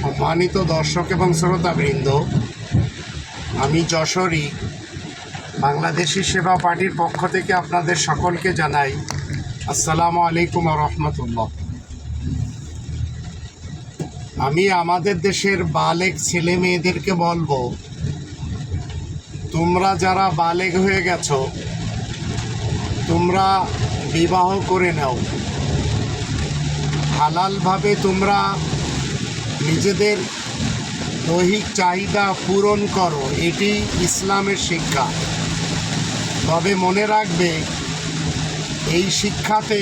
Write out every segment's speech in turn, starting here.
সম্মানিত দর্শক এবং শ্রোতাবৃন্দ, আমি যশোরী, বাংলাদেশি সেবা পার্টির পক্ষ থেকে আপনাদের সকলকে জানাই আসসালামু আলাইকুম রহমতুল্লাহ। আমি আমাদের দেশের বালেক ছেলে মেয়েদেরকে বলব, তোমরা যারা বালেক হয়ে গেছো, তোমরা বিবাহ করে নাও। হালালভাবে তোমরা নিজেদের দৈহিক চাহিদা পূরণ করো, এটি ইসলামের শিক্ষা। তবে মনে রাখবে, এই শিক্ষাতে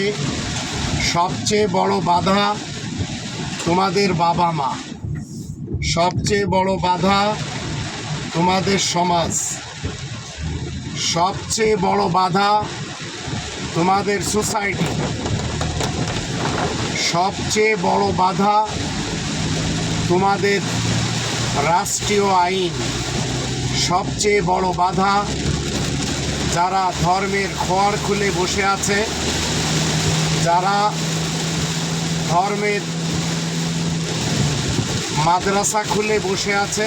সবচেয়ে বড় বাধা তোমাদের বাবা মা সবচেয়ে বড় বাধা তোমাদের সমাজ। সবচেয়ে বড় বাধা তোমাদের সোসাইটি। সবচেয়ে বড় বাধা তোমাদের রাষ্ট্রীয় আইন সবচেয়ে বড় বাধা যারা ধর্মের খোয়ার খুলে বসে আছে, যারা ধর্মের মাদ্রাসা খুলে বসে আছে,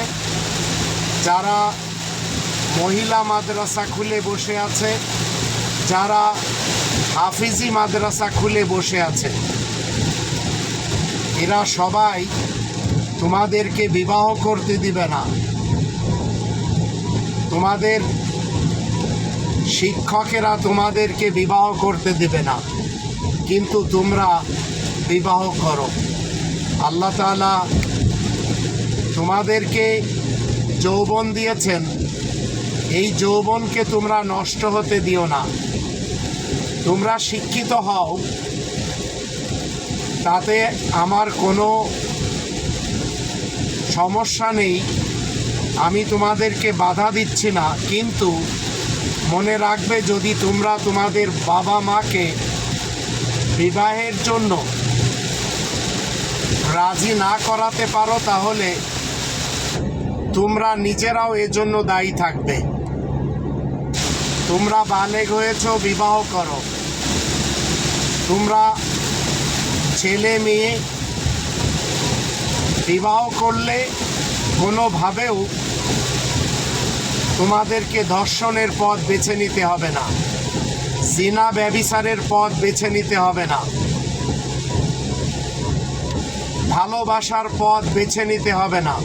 যারা মহিলা মাদ্রাসা খুলে বসে আছে, যারা হাফিজি মাদ্রাসা খুলে বসে আছে। এরা সবাই তোমাদেরকে বিবাহ করতে দিবে না। তোমাদের শিক্ষকেরা তোমাদেরকে বিবাহ করতে দিবে না। কিন্তু তোমরা বিবাহ করো। আল্লাহ তাআলা তোমাদেরকে যৌবন দিয়েছেন। এই যৌবনকে তোমরা নষ্ট হতে দিও না। তোমরা শিক্ষিত হও। তাতে আমার কোনো সমস্যা নেই, আমি তোমাদেরকে বাধা দিচ্ছি না, কিন্তু মনে রাখবে যদি তোমরা তোমাদের বাবা মাকে বিবাহের জন্য রাজি না করাতে পারো, তাহলে তোমরা নিজেরাও এজন্য দায়ী থাকবে। তোমরা বালেগ হয়েছ, বিবাহ করো। তোমরা ছেলে মেয়ে বিবাহ করলে কোনোভাবেও তোমাদেরকে ধর্ষণের পথ বেছে নিতে হবে না। জিনা ব্যবিচারের পথ বেছে নিতে হবে না। ভালোবাসার পথ বেছে নিতে হবে না।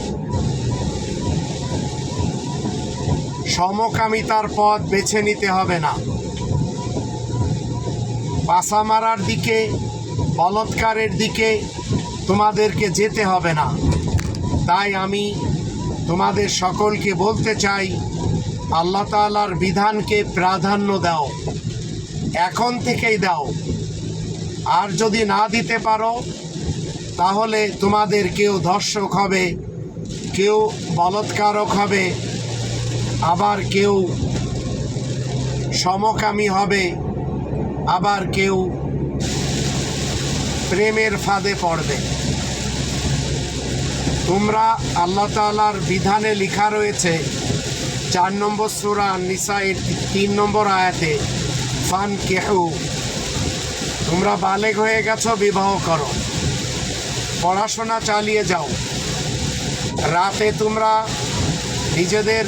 সমকামিতার পথ বেছে নিতে হবে না। পাশা মারার দিকে, বলৎকারের দিকে তোমাদেরকে যেতে হবে না। তাই আমি তোমাদের সকলকে বলতে চাই, আল্লাহ তাআলার বিধানকে প্রাধান্য দাও, এখন থেকেই দাও। আর যদি না দিতে পারো, তাহলে তোমাদের কেউ ধর্ষক হবে, কেউ বলৎকারক হবে, আবার কেউ সমকামী হবে, আবার কেউ প্রেমের ফাঁদে পড়বে। তোমরা আল্লাহ তাআলার বিধানে লেখা রয়েছে, চার নম্বর সুরা নিসাইয়ের তিন নম্বর আয়াতে ফান কেহু তোমরা বালেগ হয়ে গেছ, বিবাহ করো। পড়াশোনা চালিয়ে যাও। রাতে তোমরা নিজেদের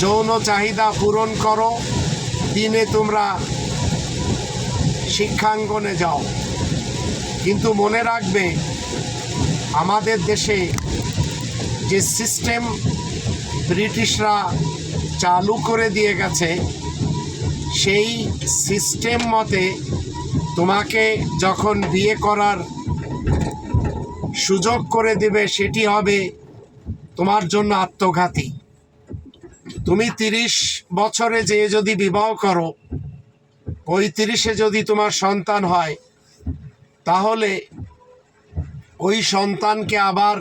যৌন চাহিদা পূরণ করো। দিনে তোমরা শিক্ষাঙ্গনে যাও। কিন্তু মনে রাখবে, আমাদের দেশে যে সিস্টেম ব্রিটিশরা চালু করে দিয়ে গেছে, সেই সিস্টেম মতে তোমাকে যখন বিয়ে করার সুযোগ করে দেবে, সেটি হবে তোমার জন্য আত্মঘাতী। তুমি তিরিশ বছরে যে যদি বিবাহ করো, পঁয়ত্রিশে যদি তোমার সন্তান হয় তাহলে ওই সন্তানকে আবার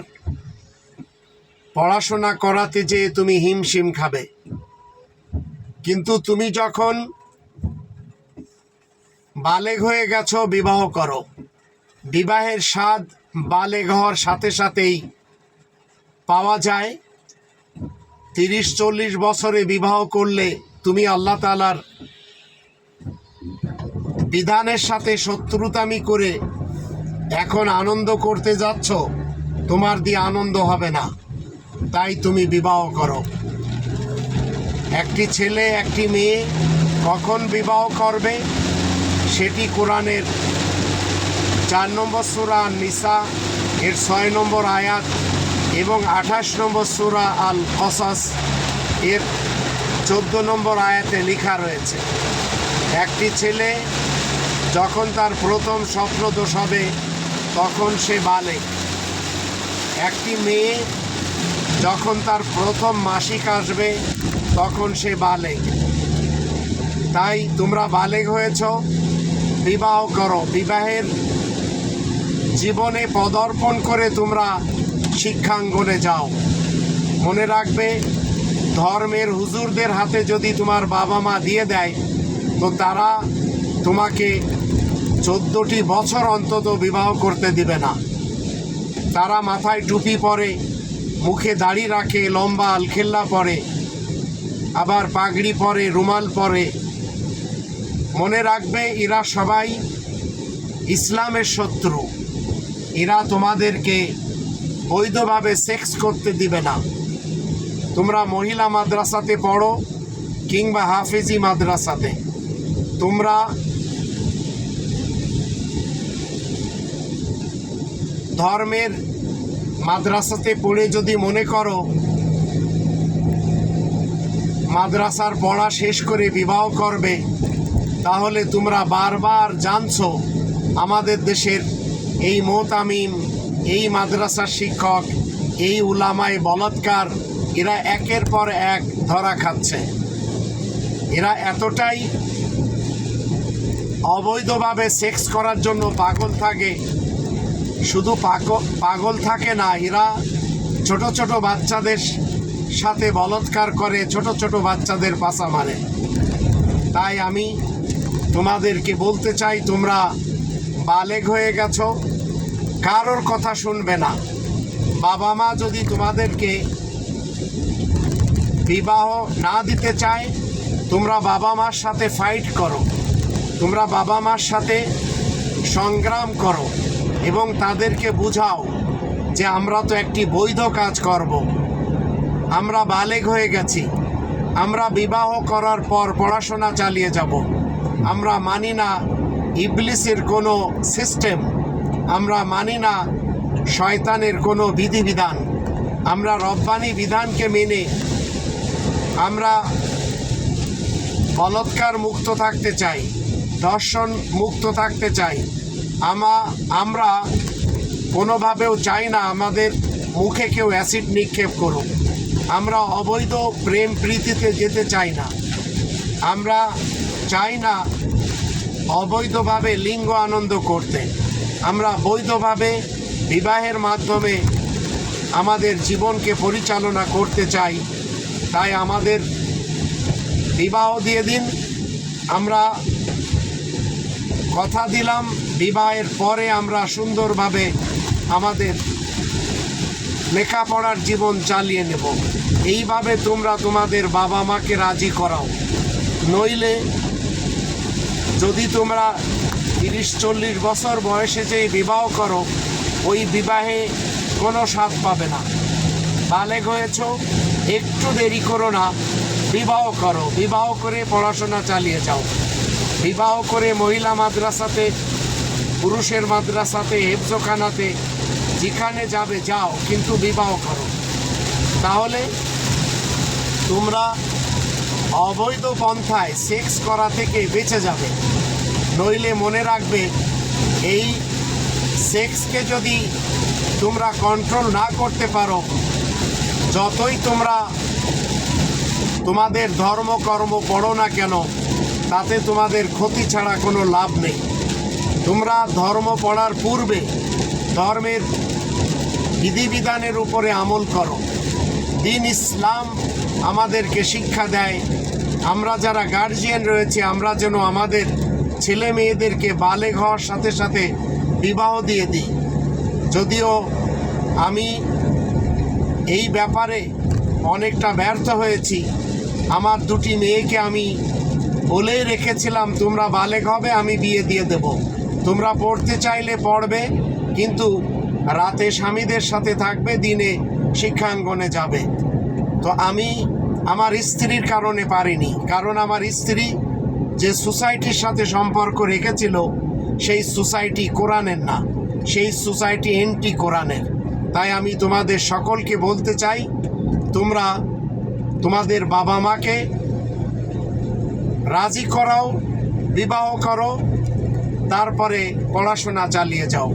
পড়াশোনা করাতে যেয়ে তুমি হিমশিম খাবে। কিন্তু তুমি যখন বালেগ হয়ে গেছো, বিবাহ করো। বিবাহের স্বাদ বালেগ হওয়ার সাথে সাথেই পাওয়া যায়। তিরিশ চল্লিশ বছরে বিবাহ করলে তুমি আল্লাহ তালার বিধানের সাথে শত্রুতামি করে এখন আনন্দ করতে যাচ্ছ, তোমার দিয়ে আনন্দ হবে না। তাই তুমি বিবাহ করো। একটি ছেলে, একটি মেয়ে কখন বিবাহ করবে, সেটি কোরআনের চার নম্বর সুরা নিসা এর ছয় নম্বর আয়াত এবং আঠাশ নম্বর সুরা আল কসাস এর চোদ্দ নম্বর আয়াতে লেখা রয়েছে। একটি ছেলে যখন তার প্রথম স্বপ্নদোষ হবে, তখন সে বালে। একটি মেয়ে যখন তার প্রথম মাসিক আসবে, তখন সে বালেক তাই তোমরা বালেগ হয়েছ, বিবাহ করো। বিবাহের জীবনে পদার্পণ করে তোমরা শিক্ষাঙ্গনে যাও। মনে রাখবে, ধর্মের হুজুরদের হাতে যদি তোমার বাবা মা দিয়ে দেয়, তো তারা তোমাকে চোদ্দোটি বছর অন্তত বিবাহ করতে দিবে না। তারা মাথায় টুপি পরে, মুখে দাড়ি রাখে, লম্বা আলখেল্লা পরে, আবার পাগড়ি পরে, রুমাল পরে। মনে রাখবে, এরা সবাই ইসলামের শত্রু। এরা তোমাদেরকে বৈধভাবে সেক্স করতে দিবে না। তোমরা মহিলা মাদ্রাসাতে পড়ো কিংবা হাফেজি মাদ্রাসাতে। তোমরা ধর্মের মাদ্রাসাতে পড়ে যদি মনে করো, মাদ্রাসার পড়া শেষ করে বিবাহ করবে, তাহলে তোমরা বারবার জানছো আমাদের দেশের এই মোতামিম, এই মাদ্রাসার শিক্ষক, এই উলামায় বলৎকার, এরা একের পর এক ধরা খাচ্ছে। এরা এতটাই অবৈধভাবে সেক্স করার জন্য পাগল থাকে শুধু পাগ- পাগল থাকে না, এরা ছোট ছোট বাচ্চাদের সাথে বলৎকার করে, ছোট ছোট বাচ্চাদের পাশা মারে। তাই আমি তোমাদেরকে বলতে চাই, তোমরা বালেগ হয়ে গেছো, কারোর কথা শুনবে না। বাবা মা যদি তোমাদেরকে বিবাহ না দিতে চায়, তোমরা বাবা মার সাথে ফাইট করো, তোমরা বাবা মার সাথে সংগ্রাম করো। এবং তাদেরকে বুঝাও যে আমরা তো একটি বৈধ কাজ করব। আমরা বালেগ হয়ে গেছি। আমরা বিবাহ করার পর পড়াশোনা চালিয়ে যাব। আমরা মানি না ইবলিসের কোনো সিস্টেম। আমরা মানি না শয়তানের কোনো বিধিবিধান। আমরা রব্বানি বিধানকে মেনে আমরা বলৎকার মুক্ত থাকতে চাই, দর্শন মুক্ত থাকতে চাই। আমা, আমরা কোনোভাবেও চাই না আমাদের মুখে কেউ অ্যাসিড নিক্ষেপ করুক। আমরা অবৈধ প্রেম প্রীতিতে যেতে চাই না। আমরা চাই না অবৈধভাবে লিঙ্গ আনন্দ করতে। আমরা বৈধভাবে বিবাহের মাধ্যমে আমাদের জীবনকে পরিচালনা করতে চাই। তাই আমাদের বিবাহ দিয়ে দিন। আমরা কথা দিলাম। বিবাহের পরে আমরা সুন্দরভাবে আমাদের লেখাপড়ার জীবন চালিয়ে নেব। এইভাবে তোমরা তোমাদের বাবা মাকে রাজি করাও। নইলে যদি তোমরা তিরিশ চল্লিশ বছর বয়সে যে বিবাহ করো, ওই বিবাহে কোনো স্বাদ পাবে না। বালেগ হয়েছ, একটু দেরি করো না, বিবাহ করো। বিবাহ করে পড়াশোনা চালিয়ে যাও। বিবাহ করে মহিলা মাদ্রাসাতে পুরুষের মাদ্রাসাতে, হেফজোখানাতে, যেখানে যাবে যাও, কিন্তু বিবাহ করো। তাহলে তোমরা অবৈধ পন্থায় সেক্স করা থেকে বেঁচে যাবে। নইলে মনে রাখবে, এই সেক্সকে যদি তোমরা কন্ট্রোল না করতে পারো, যতই তোমরা তোমাদের ধর্ম কর্ম পড়ো না কেন, তাতে তোমাদের ক্ষতি ছাড়া কোনো লাভ নেই। তোমরা ধর্ম পড়ার পূর্বে ধর্মের বিধিবিধানের উপরে আমল করো। দিন ইসলাম আমাদেরকে শিক্ষা দেয়। আমরা যারা গার্জিয়ান রয়েছে, আমরা যেন আমাদের ছেলে মেয়েদেরকে বালেগ হওয়ার সাথে সাথে বিবাহ দিয়ে দিই। যদিও আমি এই ব্যাপারে অনেকটা ব্যর্থ হয়েছি। আমার দুটি মেয়েকে আমি বলেই রেখেছিলাম, তোমরা বালেক হবে আমি বিয়ে দিয়ে দেব। তোমরা পড়তে চাইলে পড়বে, কিন্তু রাতে স্বামীদের সাথে থাকবে, দিনে শিক্ষাঙ্গনে যাবে। তো আমি আমার স্ত্রীর কারণে পারিনি, কারণ আমার স্ত্রী যে সোসাইটির সাথে সম্পর্ক রেখেছিল, সেই সোসাইটি কোরআনের না, সেই সোসাইটি এন্টি কোরআনের। তাই আমি তোমাদের সকলকে বলতে চাই, তোমরা তোমাদের বাবা মাকে রাজি করাও, বিবাহ করো তারপরে পড়াশোনা চালিয়ে যাও।